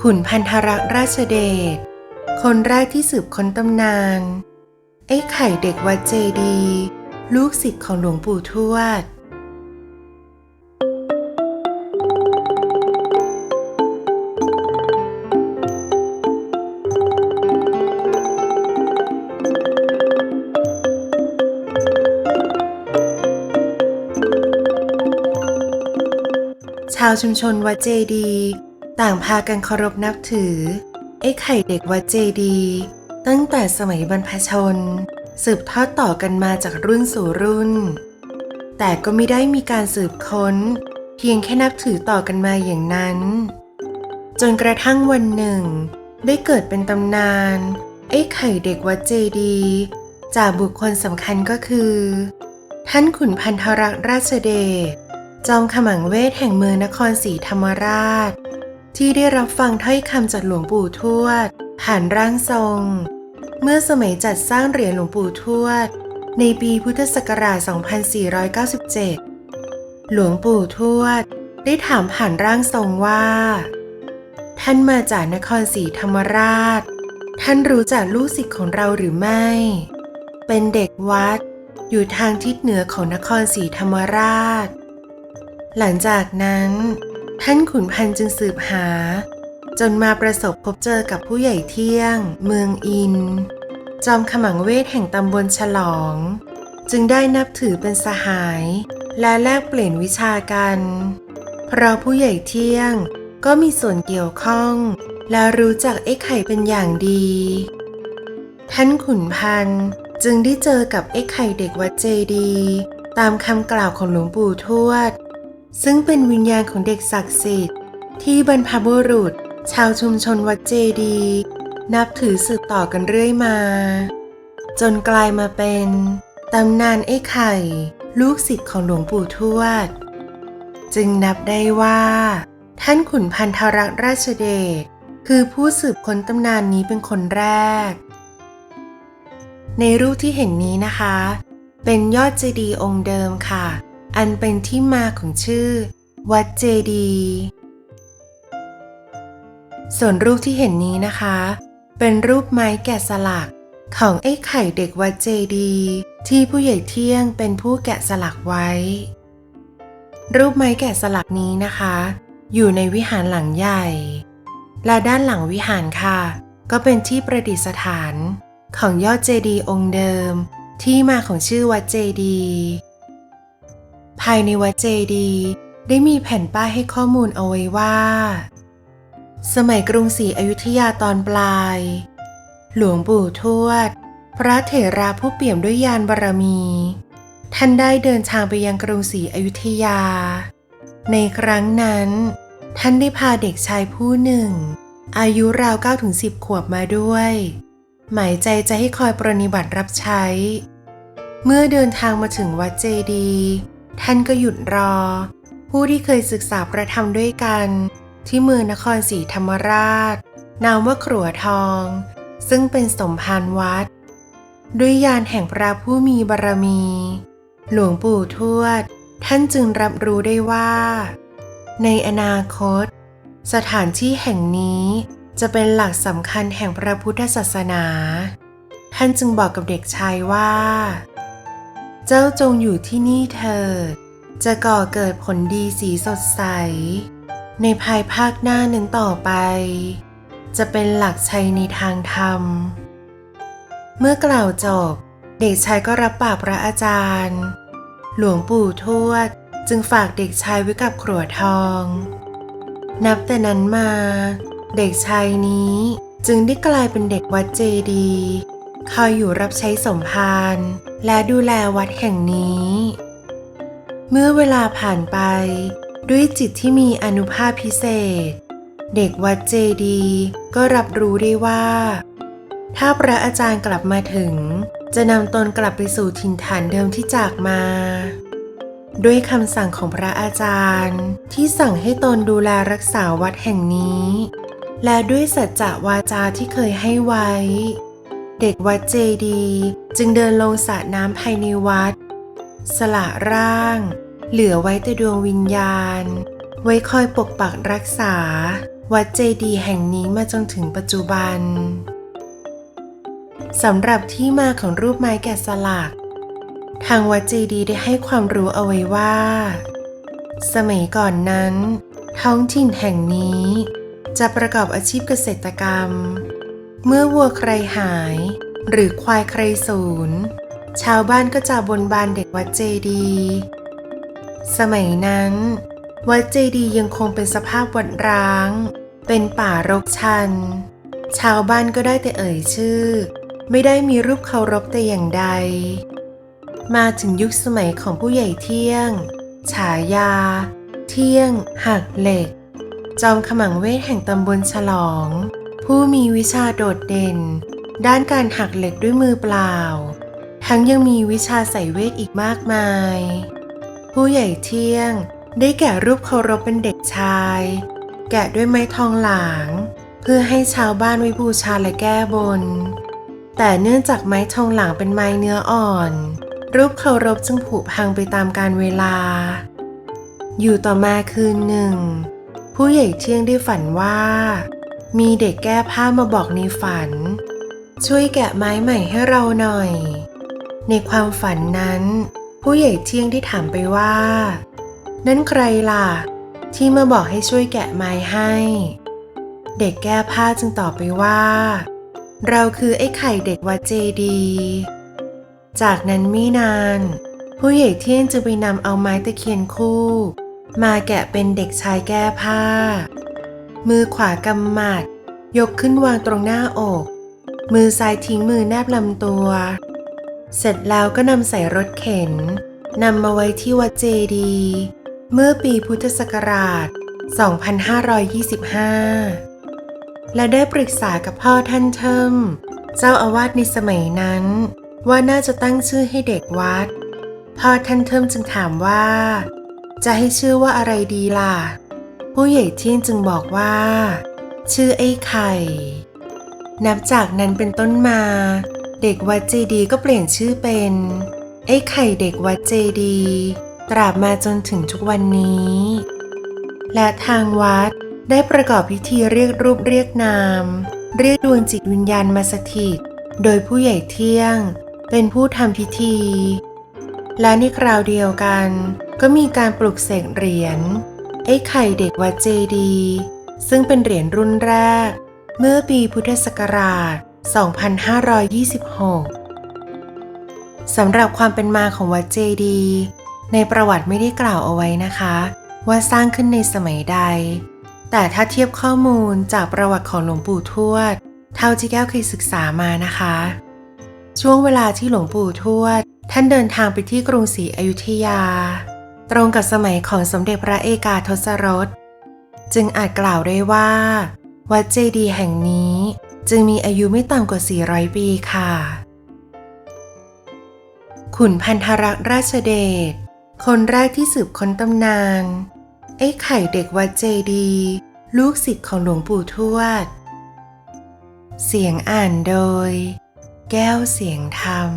ขุนพันธรักษ์ราชเดช คนแรกที่สืบค้นตำนาน ไอ้ไข่เด็กวัดเจดี ลูกศิษย์ของหลวงปู่ทวด ชาวชุมชนวัดเจดี ต่างพากันเคารพนับถือ ไอ้ไข่เด็กวัดเจดี ตั้งแต่สมัยบรรพชน สืบทอดต่อกันมาจากรุ่นสู่รุ่น แต่ก็ไม่ได้มีการสืบค้น เพียงแค่นับถือต่อกันมาอย่างนั้น จนกระทั่งวันหนึ่ง ได้เกิดเป็นตำนาน ไอ้ไข่เด็กวัดเจดี จากบุคคลสำคัญก็คือ ท่านขุนพันธรักษ์ราชเดชจอมขมังเวทแห่งเมืองนครศรีธรรมราช ที่ได้รับฟังถ้อยคำจากหลวงปู่ทวด ผ่านร่างทรง เมื่อสมัยจัดสร้างเหรียญหลวงปู่ทวด ในปีพุทธศักราช 2497 หลวงปู่ทวด ได้ถามผ่านร่างทรงว่า ท่านมาจากนครศรีธรรมราช ท่านรู้จักลูกศิษย์ของเราหรือไม่ เป็นเด็กวัด อยู่ทางทิศเหนือของนครศรีธรรมราช หลังจากนั้น ท่านขุนพันจึงสืบหา จนมาประสบพบเจอกับผู้ใหญ่เที่ยง เมืองอิน จอมขมังเวทแห่งตำบลฉลอง จึงได้นับถือเป็นสหาย และแลกเปลี่ยนวิชากัน เพราะผู้ใหญ่เที่ยงก็มีส่วนเกี่ยวข้อง และรู้จักไอ้ไข่เป็นอย่างดี ท่านขุนพันจึงได้เจอกับไอ้ไข่เด็กวัดเจดี ตามคำกล่าวของหลวงปู่ทวด ซึ่งเป็นวิญญาณของเด็กศักดิ์สิทธิ์ ที่บรรพบุรุษ ชาวชุมชนวัดเจดี นับถือสืบต่อกันเรื่อยมา จนกลายมาเป็นตำนานไอ้ไข่ ลูกศิษย์ของหลวงปู่ทวด จึงนับได้ว่า ท่านขุนพันธรักษ์ราชเดชคือผู้สืบค้นตำนานนี้เป็นคนแรก ในรูปที่เห็นนี้นะคะ เป็นยอดเจดีย์องค์เดิมค่ะ อันเป็นที่มาของชื่อ วัดเจดี ส่วนรูปที่เห็นนี้นะคะ เป็นรูปไม้แกะสลักของไอ้ไข่เด็กวัดเจดี ที่ผู้ใหญ่เที่ยงเป็นผู้แกะสลักไว้ รูปไม้แกะสลักนี้นะคะ อยู่ในวิหารหลังใหญ่ และด้านหลังวิหารค่ะ ก็เป็นที่ประดิษฐานของยอดเจดีองค์เดิม ที่มาของชื่อวัดเจดี ภายในวัดเจดี ได้มีแผ่นป้ายให้ข้อมูลเอาไว้ว่า สมัยกรุงศรีอยุธยาตอนปลาย หลวงปู่ทวด พระเถระผู้เปี่ยมด้วยญาณบารมี ท่านได้เดินทางไปยังกรุงศรีอยุธยา ในครั้งนั้น ท่านได้พาเด็กชายผู้หนึ่ง อายุราว9-10 ขวบมาด้วย หมายใจจะให้คอยปรนนิบัติรับใช้ เมื่อเดินทางมาถึงวัดเจดีย์ ท่านก็หยุดรอ ผู้ที่เคยศึกษาประธรรมด้วยกัน ที่เมืองนครศรีธรรมราช นามว่าขรัวทอง ซึ่งเป็นสมภารวัด ด้วยยานแห่งพระผู้มีบารมี หลวงปู่ทวด ท่านจึงรับรู้ได้ว่า ในอนาคต สถานที่แห่งนี้จะเป็นหลักสำคัญแห่งพระพุทธศาสนา ท่านจึงบอกกับเด็กชายว่า เจ้าจงอยู่ที่นี่เถิด จะก่อเกิดผลดีสีสดใส ในภายภาคหน้านั้นต่อไป จะเป็นหลักชัยในทางธรรม เมื่อกล่าวจบ เด็กชายก็รับปากพระอาจารย์ หลวงปู่ทวดจึงฝากเด็กชายไว้กับขรัวทอง นับแต่นั้นมา เด็กชายนี้จึงได้กลายเป็นเด็กวัดเจดี คอยอยู่รับใช้สมภาร และดูแลวัดแห่งนี้ เมื่อเวลาผ่านไป ด้วยจิตที่มีอนุภาพพิเศษ เด็กวัดเจดีก็รับรู้ได้ว่า ถ้าพระอาจารย์กลับมาถึง จะนำตนกลับไปสู่ถิ่นฐานเดิมที่จากมาด้วยคำสั่งของพระอาจารย์ ที่สั่งให้ตนดูแลรักษาวัดแห่งนี้ และด้วยสัจจะวาจาที่เคยให้ไว้ เด็กวัดเจดี จึงเดินลงสระน้ำภายในวัด สละร่าง เหลือไว้แต่ดวงวิญญาณ ไว้คอยปกปักรักษา วัดเจดีแห่งนี้มาจนถึงปัจจุบันสำหรับที่มาของรูปไม้แกะสลัก ทางวัดเจดีได้ให้ความรู้เอาไว้ว่า สมัยก่อนนั้น ท้องถิ่นแห่งนี้จะประกอบอาชีพเกษตรกรรม เมื่อวัวใครหาย หรือควายใครสูญชาวบ้านก็จะบนบานเด็กวัดเจดี สมัยนั้น วัดเจดีย์ยังคงเป็นสภาพวัดร้าง เป็นป่ารกชัน ชาวบ้านก็ได้แต่เอ่ยชื่อ ไม่ได้มีรูปเคารพแต่อย่างใด มาถึงยุคสมัยของผู้ใหญ่เที่ยง ฉายา เที่ยง หักเหล็ก จอมขมังเวทแห่งตำบลฉลอง ผู้มีวิชาโดดเด่น ด้านการหักเหล็กด้วยมือเปล่า ทั้งยังมีวิชาใส่เวทอีกมากมาย ผู้ใหญ่เที่ยงได้แกะรูปเคารพเป็นเด็กชาย แกะด้วยไม้ทองหลาง เพื่อให้ชาวบ้านไว้บูชาและแก้บน แต่เนื่องจากไม้ทองหลางเป็นไม้เนื้ออ่อน รูปเคารพจึงผุพังไปตามกาลเวลา อยู่ต่อมาคืนหนึ่ง ผู้ใหญ่เที่ยงได้ฝันว่า มีเด็กแก้ผ้ามาบอกในฝัน ช่วยแกะไม้ใหม่ให้เราหน่อย ในความฝันนั้น ผู้ใหญ่เที่ยงได้ถามไปว่า นั่นใครล่ะ ที่มาบอกให้ช่วยแกะไม้ให้ เด็กแก้ผ้าจึงตอบไปว่า เราคือไอ้ไข่เด็กวัดเจดี จากนั้นไม่นาน ผู้ใหญ่เที่ยงจึงไปนำเอาไม้ตะเคียนคู่ มาแกะเป็นเด็กชายแก้ผ้า มือขวากำหมัด ยกขึ้นวางตรงหน้าอก มือซ้ายทิ้งมือแนบลำตัว เสร็จแล้วก็นำใส่รถเข็นนำมาไว้ที่วัดเจดี เมื่อปีพุทธศักราช 2525 และได้ปรึกษากับพ่อท่านเทิมเจ้าอาวาสในสมัยนั้น ว่าน่าจะตั้งชื่อให้เด็กวัด พ่อท่านเทิมจึงถามว่า จะให้ชื่อว่าอะไรดีล่ะ ผู้ใหญ่เที่ยงจึงบอกว่า ชื่อไอ้ไข่ นับจากนั้นเป็นต้นมา เด็กวัดเจดีก็เปลี่ยนชื่อเป็น ไอ้ไข่เด็กวัดเจดี ตราบมาจนถึงทุกวันนี้ และทางวัดได้ประกอบพิธีเรียกรูปเรียกนาม เรียกดวงจิตวิญญาณมาสถิต โดยผู้ใหญ่เที่ยง เป็นผู้ทำพิธี และในคราวเดียวกัน ก็มีการปลุกเสกเหรียญ ไอ้ไข่เด็กวัดเจดี ซึ่งเป็นเหรียญรุ่นแรก เมื่อปีพุทธศักราช 2526 สำหรับความเป็นมาของวัดเจดี ในประวัติไม่ได้กล่าวเอาไว้นะคะ ว่าสร้างขึ้นในสมัยใด แต่ถ้าเทียบข้อมูลจากประวัติของหลวงปู่ทวด เท่าที่แก้วเคยศึกษามานะคะ ช่วงเวลาที่หลวงปู่ทวด ท่านเดินทางไปที่กรุงศรีอยุธยา ตรงกับสมัยของสมเด็จพระเอกาทศรส จึงอาจกล่าวได้ว่า วัดเจดีย์แห่งนี้จึงมีอายุไม่ต่ำกว่า 400 ปีค่ะ ขุนพันธรักษ์ราชเดช คนแรกที่สืบค้นตำนาน ไอ้ไข่เด็กวัดเจดี ลูกศิษย์ของหลวงปู่ทวด เสียงอ่านโดย แก้วเสียงธรรม